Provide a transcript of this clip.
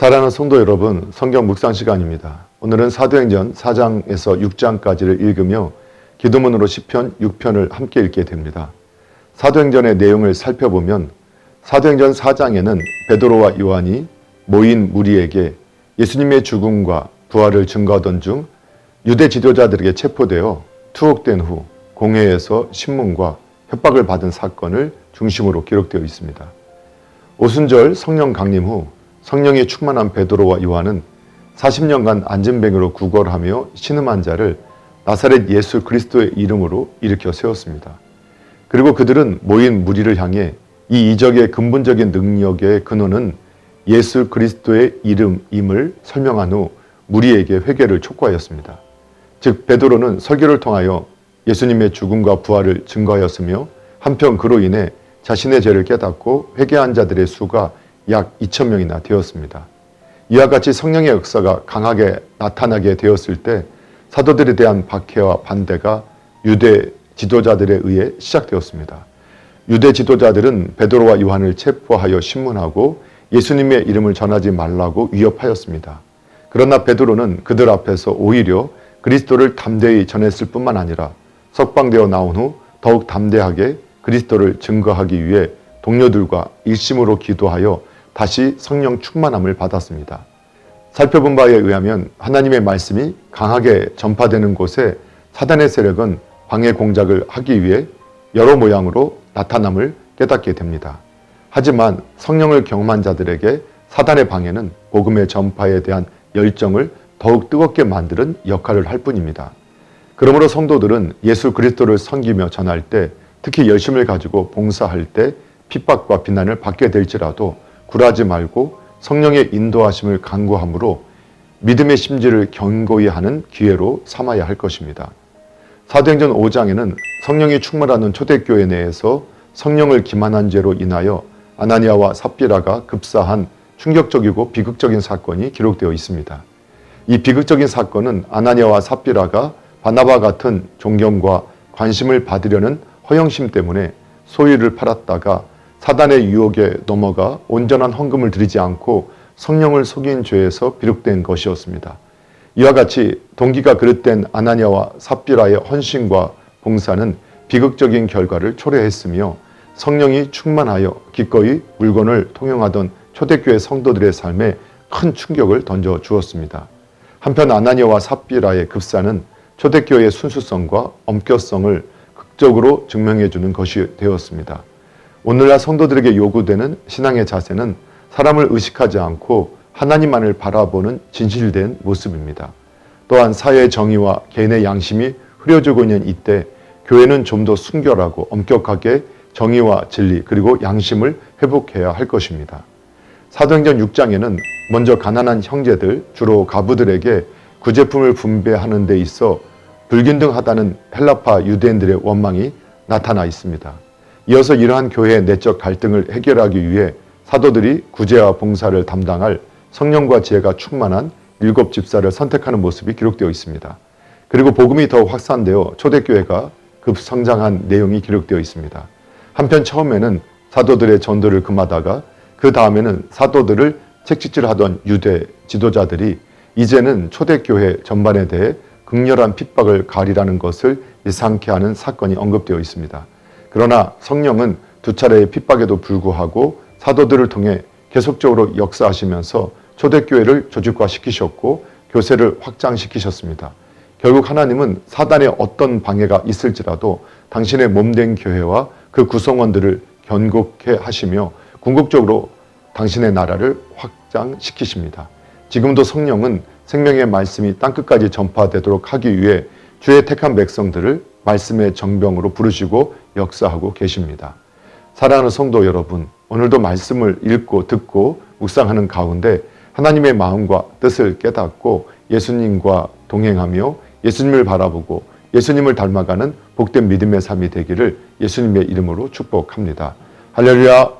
사랑하는 성도 여러분, 성경 묵상 시간입니다. 오늘은 사도행전 4장에서 6장까지를 읽으며 기도문으로 시편 6편을 함께 읽게 됩니다. 사도행전의 내용을 살펴보면 사도행전 4장에는 베드로와 요한이 모인 무리에게 예수님의 죽음과 부활을 증거하던 중 유대 지도자들에게 체포되어 투옥된 후 공회에서 신문과 협박을 받은 사건을 중심으로 기록되어 있습니다. 오순절 성령 강림 후 성령이 충만한 베드로와 요한은 40년간 안진뱅으로 구걸하며 신음한 자를 나사렛 예수 그리스도의 이름으로 일으켜 세웠습니다. 그리고 그들은 모인 무리를 향해 이 이적의 근본적인 능력의 근원은 예수 그리스도의 이름임을 설명한 후 무리에게 회개를 촉구하였습니다. 즉 베드로는 설교를 통하여 예수님의 죽음과 부활을 증거하였으며 한편 그로 인해 자신의 죄를 깨닫고 회개한 자들의 수가 약 2천 명이나 되었습니다. 이와 같이 성령의 역사가 강하게 나타나게 되었을 때 사도들에 대한 박해와 반대가 유대 지도자들에 의해 시작되었습니다. 유대 지도자들은 베드로와 요한을 체포하여 신문하고 예수님의 이름을 전하지 말라고 위협하였습니다. 그러나 베드로는 그들 앞에서 오히려 그리스도를 담대히 전했을 뿐만 아니라 석방되어 나온 후 더욱 담대하게 그리스도를 증거하기 위해 동료들과 일심으로 기도하여 다시 성령 충만함을 받았습니다. 살펴본 바에 의하면 하나님의 말씀이 강하게 전파되는 곳에 사단의 세력은 방해 공작을 하기 위해 여러 모양으로 나타남을 깨닫게 됩니다. 하지만 성령을 경험한 자들에게 사단의 방해는 복음의 전파에 대한 열정을 더욱 뜨겁게 만드는 역할을 할 뿐입니다. 그러므로 성도들은 예수 그리스도를 섬기며 전할 때 특히 열심을 가지고 봉사할 때 핍박과 비난을 받게 될지라도 굴하지 말고 성령의 인도하심을 간구함으로 믿음의 심지를 견고히 하는 기회로 삼아야 할 것입니다. 사도행전 5장에는 성령이 충만하는 초대교회 내에서 성령을 기만한 죄로 인하여 아나니아와 삽비라가 급사한 충격적이고 비극적인 사건이 기록되어 있습니다. 이 비극적인 사건은 아나니아와 삽비라가 바나바 같은 존경과 관심을 받으려는 허영심 때문에 소유를 팔았다가 사단의 유혹에 넘어가 온전한 헌금을 드리지 않고 성령을 속인 죄에서 비롯된 것이었습니다. 이와 같이 동기가 그릇된 아나니아와 삽비라의 헌신과 봉사는 비극적인 결과를 초래했으며 성령이 충만하여 기꺼이 물건을 통용하던 초대교회 성도들의 삶에 큰 충격을 던져 주었습니다. 한편 아나니아와 삽비라의 급사는 초대교회의 순수성과 엄격성을 극적으로 증명해 주는 것이 되었습니다. 오늘날 성도들에게 요구되는 신앙의 자세는 사람을 의식하지 않고 하나님만을 바라보는 진실된 모습입니다. 또한 사회의 정의와 개인의 양심이 흐려지고 있는 이때 교회는 좀 더 순결하고 엄격하게 정의와 진리 그리고 양심을 회복해야 할 것입니다. 사도행전 6장에는 먼저 가난한 형제들 주로 가부들에게 구제품을 분배하는 데 있어 불균등하다는 헬라파 유대인들의 원망이 나타나 있습니다. 이어서 이러한 교회의 내적 갈등을 해결하기 위해 사도들이 구제와 봉사를 담당할 성령과 지혜가 충만한 일곱 집사를 선택하는 모습이 기록되어 있습니다. 그리고 복음이 더 확산되어 초대교회가 급성장한 내용이 기록되어 있습니다. 한편 처음에는 사도들의 전도를 금하다가 그 다음에는 사도들을 책찍질하던 유대 지도자들이 이제는 초대교회 전반에 대해 극렬한 핍박을 가리라는 것을 예상케 하는 사건이 언급되어 있습니다. 그러나 성령은 두 차례의 핍박에도 불구하고 사도들을 통해 계속적으로 역사하시면서 초대교회를 조직화시키셨고 교세를 확장시키셨습니다. 결국 하나님은 사단의 어떤 방해가 있을지라도 당신의 몸된 교회와 그 구성원들을 견고케 하시며 궁극적으로 당신의 나라를 확장시키십니다. 지금도 성령은 생명의 말씀이 땅끝까지 전파되도록 하기 위해 주의 택한 백성들을 말씀의 정병으로 부르시고 역사하고 계십니다. 사랑하는 성도 여러분, 오늘도 말씀을 읽고 듣고 묵상하는 가운데 하나님의 마음과 뜻을 깨닫고 예수님과 동행하며 예수님을 바라보고 예수님을 닮아가는 복된 믿음의 삶이 되기를 예수님의 이름으로 축복합니다. 할렐루야!